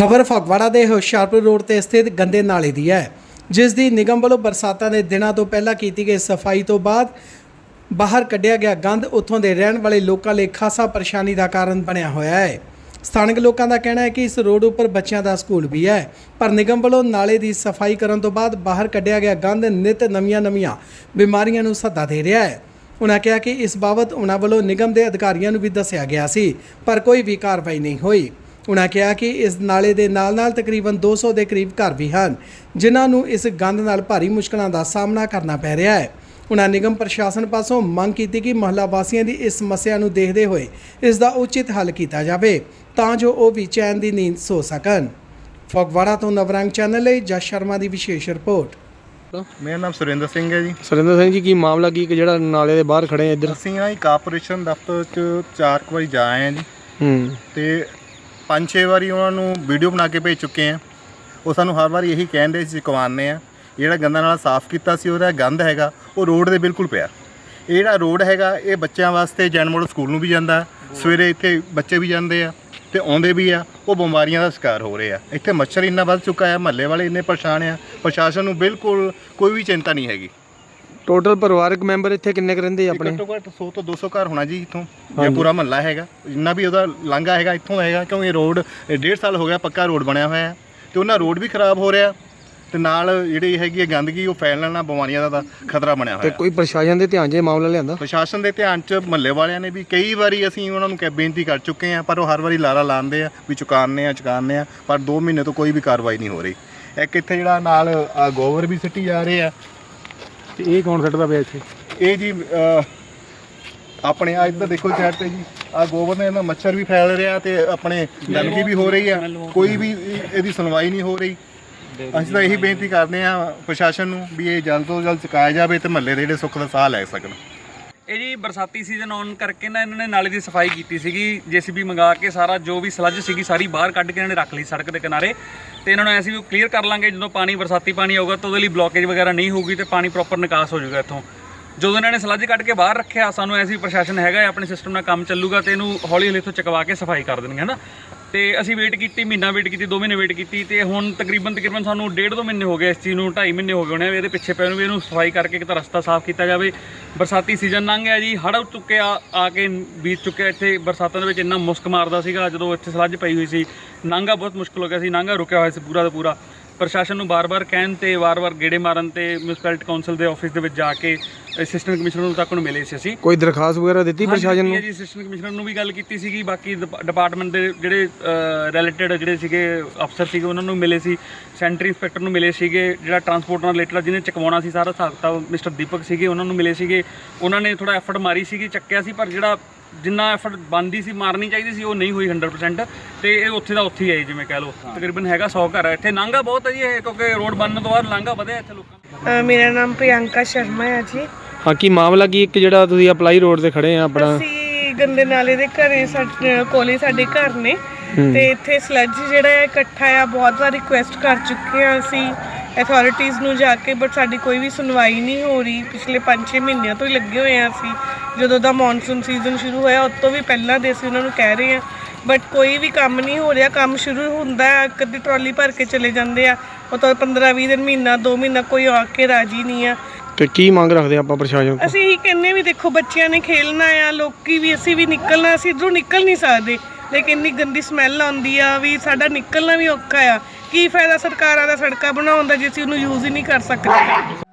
ਖਬਰ ਫਗਵਾੜਾ ਦੇ ਹੁਸ਼ਿਆਰਪੁਰ ਰੋਡ ਤੇ ਸਥਿਤ ਗੰਦੇ ਨਾਲੇ ਦੀ ਹੈ, ਜਿਸ ਦੀ ਨਿਗਮ ਵੱਲੋਂ ਬਰਸਾਤਾਂ ਦੇ ਦਿਨਾਂ ਤੋਂ ਪਹਿਲਾਂ ਕੀਤੀ ਗਈ ਸਫ਼ਾਈ ਤੋਂ ਬਾਅਦ ਬਾਹਰ ਕੱਢਿਆ ਗਿਆ ਗੰਦ ਉੱਥੋਂ ਦੇ ਰਹਿਣ ਵਾਲੇ ਲੋਕਾਂ ਲਈ ਖਾਸਾ ਪਰੇਸ਼ਾਨੀ ਦਾ ਕਾਰਨ ਬਣਿਆ ਹੋਇਆ ਹੈ। ਸਥਾਨਕ ਲੋਕਾਂ ਦਾ ਕਹਿਣਾ ਹੈ ਕਿ ਇਸ ਰੋਡ ਉੱਪਰ ਬੱਚਿਆਂ ਦਾ ਸਕੂਲ ਵੀ ਹੈ, ਪਰ ਨਿਗਮ ਵੱਲੋਂ ਨਾਲੇ ਦੀ ਸਫ਼ਾਈ ਕਰਨ ਤੋਂ ਬਾਅਦ ਬਾਹਰ ਕੱਢਿਆ ਗਿਆ ਗੰਦ ਨਿਤ ਨਵੀਆਂ-ਨਵੀਆਂ ਬਿਮਾਰੀਆਂ ਨੂੰ ਸੱਦਾ ਦੇ ਰਿਹਾ ਹੈ। ਉਹਨਾਂ ਕਿਹਾ ਕਿ ਇਸ ਬਾਬਤ ਉਹਨਾਂ ਵੱਲੋਂ ਨਿਗਮ ਦੇ ਅਧਿਕਾਰੀਆਂ ਨੂੰ ਵੀ ਦੱਸਿਆ ਗਿਆ ਸੀ, ਪਰ ਕੋਈ ਵੀ ਕਾਰਵਾਈ ਨਹੀਂ ਹੋਈ। ਉਨ੍ਹਾਂ ਕਿਹਾ ਕਿ ਇਸ ਨਾਲੇ ਦੇ ਨਾਲ-ਨਾਲ ਤਕਰੀਬਨ 200 ਦੇ ਕਰੀਬ ਘਰ ਵੀ ਹਨ ਜਿਨ੍ਹਾਂ ਨੂੰ ਇਸ ਗੰਦ ਨਾਲ ਭਾਰੀ ਮੁਸ਼ਕਲਾਂ ਦਾ ਸਾਹਮਣਾ ਕਰਨਾ ਪੈ ਰਿਹਾ ਹੈ। ਉਨ੍ਹਾਂ ਨਿਗਮ ਪ੍ਰਸ਼ਾਸਨ ਪਾਸੋਂ ਮੰਗ ਕੀਤੀ ਕਿ ਮਹੱਲਾ ਵਾਸੀਆਂ ਦੀ ਇਸ ਸਮੱਸਿਆ ਨੂੰ ਦੇਖਦੇ ਹੋਏ ਇਸ ਦਾ ਉਚਿਤ ਹੱਲ ਕੀਤਾ ਜਾਵੇ ਤਾਂ ਜੋ ਉਹ ਵੀ ਚੈਨ ਦੀ ਨੀਂਦ ਸੋ ਸਕਣ। ਫਗਵਾੜਾ ਤੋਂ ਨਵਰੰਗ ਚੈਨਲ ਲਈ ਜਸ ਸ਼ਰਮਾ ਦੀ ਵਿਸ਼ੇਸ਼ ਰਿਪੋਰਟ। ਮੇਰਾ ਨਾਮ ਸੁਰਿੰਦਰ ਸਿੰਘ ਹੈ ਜੀ। ਸੁਰਿੰਦਰ ਸਿੰਘ ਜੀ ਕੀ ਮਾਮਲਾ ਕੀ? ਕਿ ਜਿਹੜਾ ਨਾਲੇ ਦੇ ਬਾਹਰ ਖੜੇ ਆ ਇੱਧਰ? ਅਸੀਂ ਜੀ ਕਾਰਪੋਰੇਸ਼ਨ ਦਫ਼ਤਰ ਚ ਚਾਰ ਕੁ ਵਾਰੀ ਜਾ ਆਏ ਹਾਂ ਜੀ। ਹੂੰ। ਤੇ ਪੰਜ ਛੇ ਵਾਰੀ ਉਹਨਾਂ ਨੂੰ ਵੀਡੀਓ ਬਣਾ ਕੇ ਭੇਜ ਚੁੱਕੇ ਆ ਉਹ ਸਾਨੂੰ ਹਰ ਵਾਰੀ ਇਹੀ ਕਹਿੰਦੇ ਸੀ ਚੁਕਵਾਉਂਦੇ ਆ। ਜਿਹੜਾ ਗੰਦਾ ਨਾਲ ਸਾਫ਼ ਕੀਤਾ ਸੀ, ਉਹਦਾ ਗੰਦ ਹੈਗਾ, ਉਹ ਰੋਡ ਦੇ ਬਿਲਕੁਲ ਪਿਆ। ਇਹ ਜਿਹੜਾ ਰੋਡ ਹੈਗਾ, ਇਹ ਬੱਚਿਆਂ ਵਾਸਤੇ ਜੈਨ ਮੋਡਲ ਸਕੂਲ ਨੂੰ ਵੀ ਜਾਂਦਾ, ਸਵੇਰੇ ਇੱਥੇ ਬੱਚੇ ਵੀ ਜਾਂਦੇ ਆ ਤੇ ਆਉਂਦੇ ਵੀ ਆ, ਉਹ ਬਿਮਾਰੀਆਂ ਦਾ ਸ਼ਿਕਾਰ ਹੋ ਰਹੇ ਆ। ਇੱਥੇ ਮੱਛਰ ਇੰਨਾ ਵੱਧ ਚੁੱਕਾ ਹੈ ਮਹੱਲੇ ਵਾਲੇ ਇੰਨੇ ਪਰੇਸ਼ਾਨ ਆ, ਪ੍ਰਸ਼ਾਸਨ ਨੂੰ ਬਿਲਕੁਲ ਕੋਈ ਵੀ ਚਿੰਤਾ ਨਹੀਂ ਹੈਗੀ। ਟੋਟਲ ਪਰਿਵਾਰਕ ਮੈਂਬਰ ਇੱਥੇ ਕਿੰਨੇ ਕੁ ਰਹਿੰਦੇ ਆ ਆਪਣੇ? ਘੱਟੋ ਘੱਟ 100 ਤੋਂ 200 ਘਰ ਹੋਣਾ ਜੀ ਇੱਥੋਂ ਇਹ ਪੂਰਾ ਮਹੱਲਾ ਹੈਗਾ। ਜਿੰਨਾ ਵੀ ਉਹਦਾ ਲਾਂਘਾ ਹੈਗਾ ਇੱਥੋਂ ਦਾ ਹੈਗਾ ਕਿਉਂਕਿ ਇਹ ਰੋਡ ਇਹ ਡੇਢ ਸਾਲ ਹੋ ਗਿਆ ਪੱਕਾ ਰੋਡ ਬਣਿਆ ਹੋਇਆ ਹੈ। ਤੇ ਉਹਨਾਂ ਰੋਡ ਵੀ ਖਰਾਬ ਹੋ ਰਿਹਾ ਤੇ ਨਾਲ ਜਿਹੜੀ ਹੈਗੀ ਹੈ ਗੰਦਗੀ ਉਹ ਫੈਲਣ ਨਾਲ ਬਿਮਾਰੀਆਂ ਦਾ ਤਾਂ ਖਤਰਾ ਬਣਿਆ ਤੇ ਹੋਇਆ। ਕੋਈ ਪ੍ਰਸ਼ਾਸਨ ਦੇ ਧਿਆਨ 'ਚ ਇਹ ਮਾਮਲਾ ਲਿਆਂਦਾ? ਪ੍ਰਸ਼ਾਸਨ ਦੇ ਧਿਆਨ 'ਚ ਮਹੱਲੇ ਵਾਲਿਆਂ ਨੇ ਵੀ ਕਈ ਵਾਰੀ ਅਸੀਂ ਉਹਨਾਂ ਨੂੰ ਕਹਿ ਬੇਨਤੀ ਕਰ ਚੁੱਕੇ ਹਾਂ ਪਰ ਉਹ ਹਰ ਵਾਰੀ ਲਾਰਾ ਲਾਉਂਦੇ ਆ ਵੀ ਚੁਕਾਉਂਦੇ ਆ ਚੁਕਾਉਂਦੇ ਆ ਪਰ 2 ਮਹੀਨੇ ਤੋਂ ਕੋਈ ਵੀ ਕਾਰਵਾਈ ਨਹੀਂ ਹੋ ਰਹੀ। ਇੱਕ ਇੱਥੇ ਜਿਹੜਾ ਨਾਲ ਆਹ ਗੋਬਰ ਵੀ ਸਿੱਟੀ ਜਾ ਰਹੇ ਆ ਤੇ ਇਹ ਕੌਣ ਸੱਟਦਾ ਪਿਆ ਇੱਥੇ? ਇਹ ਜੀ ਅਹ, ਆਪਣੇ ਆ ਇੱਧਰ ਦੇਖੋ ਸਾਈਡ ਤੇ ਜੀ ਆ ਗੋਬਰ ਨੇ ਇਹਨਾਂ ਮੱਛਰ ਵੀ ਫੈਲ ਰਿਹਾ ਤੇ ਆਪਣੇ ਗੰਦਗੀ ਵੀ ਹੋ ਰਹੀ ਆ। ਕੋਈ ਵੀ ਇਹ- ਇਹਦੀ ਸੁਣਵਾਈ ਨਹੀਂ ਹੋ ਰਹੀ। ਅਸੀਂ ਤਾਂ ਇਹੀ ਬੇਨਤੀ ਕਰਦੇ ਆ ਪ੍ਰਸ਼ਾਸਨ ਨੂੰ ਵੀ ਇਹ ਜਲਦ ਤੋਂ ਜਲਦ ਚੁਕਾਇਆ ਜਾਵੇ ਤੇ ਮਹੱਲੇ ਦੇ ਜਿਹੜੇ ਸੁੱਖ ਦਾ ਸਾਹ ਲੈ ਸਕਣ। ਇਹ ਜੀ ਬਰਸਾਤੀ ਸੀਜ਼ਨ ਆਨ ਕਰਕੇ ਨਾ ਇਹਨਾਂ ਨੇ ਨਾਲੇ ਦੀ ਸਫ਼ਾਈ ਕੀਤੀ ਸੀਗੀ, ਜੀਸੀਬੀ ਮੰਗਾ ਕੇ ਸਾਰਾ ਜੋ ਵੀ ਸਲੱਜ ਸੀਗੀ ਸਾਰੀ ਬਾਹਰ ਕੱਢ ਕੇ ਇਹਨਾਂ ਨੇ ਰੱਖ ਲਈ ਸੜਕ ਦੇ ਕਿਨਾਰੇ। ਤੇ ਇਹਨਾਂ ਨੂੰ ਐਸੀ ਵੀ ਕਲੀਅਰ ਕਰ ਲਾਂਗੇ ਜਦੋਂ ਪਾਣੀ, ਬਰਸਾਤੀ ਪਾਣੀ ਆਊਗਾ ਤਾਂ ਉਹਦੇ ਲਈ ਬਲੋਕੇਜ ਵਗੈਰਾ ਨਹੀਂ ਹੋਊਗੀ ਤੇ ਪਾਣੀ ਪ੍ਰੋਪਰ ਨਿਕਾਸ ਹੋ ਜਾਊਗਾ ਇੱਥੋਂ। ਜਦੋਂ ਇਹਨਾਂ ਨੇ ਸਲੱਜ ਕੱਢ ਕੇ ਬਾਹਰ ਰੱਖਿਆ, ਸਾਨੂੰ ਐਸੀ ਪ੍ਰਸ਼ਾਸਨ ਹੈਗਾ ਆਪਣੇ ਸਿਸਟਮ ਨਾਲ ਕੰਮ ਚੱਲੂਗਾ ਤੇ ਇਹਨੂੰ ਹੌਲੀ ਹੌਲੀ ਇੱਥੋਂ ਚਕਵਾ ਕੇ ਸਫ਼ਾਈ ਕਰ ਦੇਣਗੇ, ਹਨਾ? ਤੇ ਅਸੀਂ ਵੇਟ ਕੀਤੀ, ਮਹੀਨਾ ਵੇਟ ਕੀਤੀ 2 ਮਹੀਨੇ ਵੇਟ ਕੀਤੀ ਤੇ ਹੁਣ ਤਕਰੀਬਨ ਤਕਰੀਬਨ ਸਾਨੂੰ ਡੇਢ ਦੋ ਮਹੀਨੇ ਹੋ ਗਏ ਇਸ ਚੀਜ਼ ਨੂੰ 2.5 ਮਹੀਨੇ ਹੋ ਗਏ ਹੋਣੇ ਇਹਦੇ ਪਿੱਛੇ ਪੈ ਨੂੰ, ਵੀ ਇਹਨੂੰ ਸਫ਼ਾਈ ਕਰਕੇ ਇੱਕ ਤਾਂ ਰਸਤਾ ਸਾਫ਼ ਕੀਤਾ ਜਾਵੇ। ਬਰਸਾਤੀ ਸੀਜ਼ਨ ਲੰਘ ਗਿਆ ਜੀ, ਹੜ੍ਹ ਚੁੱਕਿਆ ਆ ਕੇ ਬੀਤ ਚੁੱਕਿਆ ਇੱਥੇ। ਬਰਸਾਤਾਂ ਦੇ ਵਿੱਚ ਇੰਨਾ ਮੁਸਕ ਮਾਰਦਾ ਸੀਗਾ, ਜਦੋਂ ਇੱਥੇ ਸਲੱਜ ਪਈ ਹੋਈ ਸੀ ਨਾਂਗਾ ਬਹੁਤ ਮੁਸ਼ਕਲ ਹੋ ਗਿਆ ਸੀ ਨਾਂਗਾ ਰੁਕਿਆ ਹੋਇਆ ਸੀ ਪੂਰਾ ਦਾ ਪੂਰਾ। ਪ੍ਰਸ਼ਾਸਨ ਨੂੰ ਬਾਰ-ਬਾਰ ਕਹਿਣ ਤੇ ਵਾਰ-ਵਾਰ ਗੇੜੇ ਮਾਰਨ ਤੇ ਮਿਊਨਿਸਪੈਲਿਟੀ ਕਾਉਂਸਲ ਦੇ ਆਫਿਸ ਦੇ ਵਿੱਚ ਜਾ ਕੇ ਅਸਿਸਟੈਂਟ ਕਮਿਸ਼ਨਰ ਨੂੰ ਤੱਕ ਨੂੰ ਮਿਲੇ ਸੀ ਅਸੀਂ। ਕੋਈ ਦਰਖਾਸਤ ਵਗੈਰਾ ਦਿੱਤੀ ਪ੍ਰਸ਼ਾਸਨ ਨੂੰ? ਜੀ ਅਸਿਸਟੈਂਟ ਕਮਿਸ਼ਨਰ ਨੂੰ ਵੀ ਗੱਲ ਕੀਤੀ ਸੀਗੀ। ਬਾਕੀ ਡਿਪਾਰਟਮੈਂਟ ਦੇ ਜਿਹੜੇ ਰਿਲੇਟਡ ਜਿਹੜੇ ਸੀਗੇ ਅਫਸਰ ਸੀਗੇ ਉਹਨਾਂ ਨੂੰ ਮਿਲੇ ਸੀ। ਸੈਂਟਰੀ ਇੰਸਪੈਕਟਰ ਨੂੰ ਮਿਲੇ ਸੀਗੇ। ਜਿਹੜਾ ਟਰਾਂਸਪੋਰਟ ਨਾਲ ਰਿਲੇਟਡ ਜਿਹਨੇ ਚਕਵਾਉਣਾ ਸੀ ਸਾਰਾ ਹਿਸਾਬ ਕਿਤਾਬ ਮਿਸਟਰ ਦੀਪਕ ਸੀਗੇ ਉਹਨਾਂ ਨੂੰ ਮਿਲੇ ਸੀਗੇ। ਉਹਨਾਂ ਨੇ ਥੋੜਾ ਐਫਰਟ ਮਾਰੀ ਸੀਗੀ ਚੱਕਿਆ ਸੀ ਪਰ ਜਿਹੜਾ ਜਿੰਨਾ ਐਫਰਟ ਬੰਦੀ ਸੀ ਮਾਰਨੀ ਚਾਹੀਦੀ ਸੀ ਉਹ ਨਹੀਂ ਹੋਈ 100% ਤੇ ਇਹ ਉੱਥੇ ਦਾ ਉੱਥੇ ਹੀ ਆਈ ਜਿਵੇਂ ਕਹਿ ਲਓ। ਤਕਰੀਬਨ ਹੈਗਾ 100 ਘਰ ਹੈ ਇੱਥੇ ਨਾਂਗਾ ਬਹੁਤ ਹੈ ਜੀ ਇਹ ਕਿਉਂਕਿ ਰੋਡ ਬਣਨ ਤੋਂ ਬਾਅਦ ਲਾਂਘਾ ਵਧਿਆ ਇੱਥੇ ਲੋਕਾਂ ਦਾ। ਮੇਰਾ ਨਾਮ ਪ੍ਰਿਯੰਕਾ ਸ਼ਰਮਾ ਹੈ ਜੀ। ਹਾਂ ਕੀ ਮਾਮਲਾ ਕੀ ਇੱਕ ਜਿਹੜਾ ਤੁਸੀਂ ਅਪਲਾਈ ਰੋਡ ਤੇ ਖੜੇ ਆ ਆਪਣਾ? ਅਸੀਂ ਗੰਦੇ ਨਾਲੇ ਦੇ ਘਰੇ ਸਾਡੇ ਕੋਲੇ ਸਾਡੇ ਘਰ ਨੇ। ਤੇ ਇੱਥੇ ਸਲੱਜ ਜਿਹੜਾ ਹੈ ਇਕੱਠਾ ਆ ਬਹੁਤ ਵਾਰ ਰਿਕੁਐਸਟ ਕਰ ਚੁੱਕੇ ਆ ਅਸੀਂ ਅਥਾਰਟੀਆਂ ਨੂੰ ਜਾ ਕੇ ਬਟ ਸਾਡੀ ਕੋਈ ਵੀ ਸੁਣਵਾਈ ਨਹੀਂ ਹੋ ਰਹੀ। ਪਿਛਲੇ 5-6 ਮਹੀਨਿਆਂ ਤੋਂ ਹੀ ਲੱਗੇ ਹੋਏ ਆ ਅਸੀਂ। ਜਦੋਂ ਦਾ ਮੌਨਸੂਨ ਸੀਜ਼ਨ ਸ਼ੁਰੂ ਹੋਇਆ ਉਸ ਤੋਂ ਵੀ ਪਹਿਲਾਂ ਦੇ ਅਸੀਂ ਉਹਨਾਂ ਨੂੰ ਕਹਿ ਰਹੇ ਆ ਬਟ ਕੋਈ ਵੀ ਕੰਮ ਨਹੀਂ ਹੋ ਰਿਹਾ ਕੰਮ ਸ਼ੁਰੂ ਹੁੰਦਾ ਹੈ ਕਦੀ ਟਰਾਲੀ ਭਰ ਕੇ ਚਲੇ ਜਾਂਦੇ ਆ। ਉਹ ਤਾਂ 15-20 ਦਿਨ ਮਹੀਨਾ 2 ਮਹੀਨਾ ਕੋਈ ਆ ਕੇ ਰਾਜੀ ਨਹੀਂ ਆ। ਤੇ ਕੀ ਮੰਗ ਰੱਖਦੇ ਆਪਾਂ ਪ੍ਰਸ਼ਾਸਨ ਤੋਂ? ਅਸੀਂ ਇਹੀ ਕਹਿੰਨੇ ਵੀ ਦੇਖੋ ਬੱਚਿਆਂ ਨੇ ਖੇਲਣਾ ਆ ਲੋਕੀ ਵੀ ਅਸੀਂ ਵੀ ਨਿਕਲਣਾ ਅਸੀਂ ਇਧਰੋਂ ਨਿਕਲ ਨਹੀਂ ਸਕਦੇ। ਲੇਕਿਨ ਇੰਨੀ ਗੰਦੀ ਸਮੈਲ ਆਉਂਦੀ ਆ ਵੀ ਸਾਡਾ ਨਿਕਲਣਾ ਵੀ ਔਖਾ ਆ। ਕੀ ਫਾਇਦਾ ਸਰਕਾਰਾਂ ਦਾ ਸੜਕਾਂ ਬਣਾਉਣ ਦਾ ਜੇ ਅਸੀਂ ਉਹਨੂੰ ਯੂਜ਼ ਹੀ ਨਹੀਂ ਕਰ ਸਕਦੇ?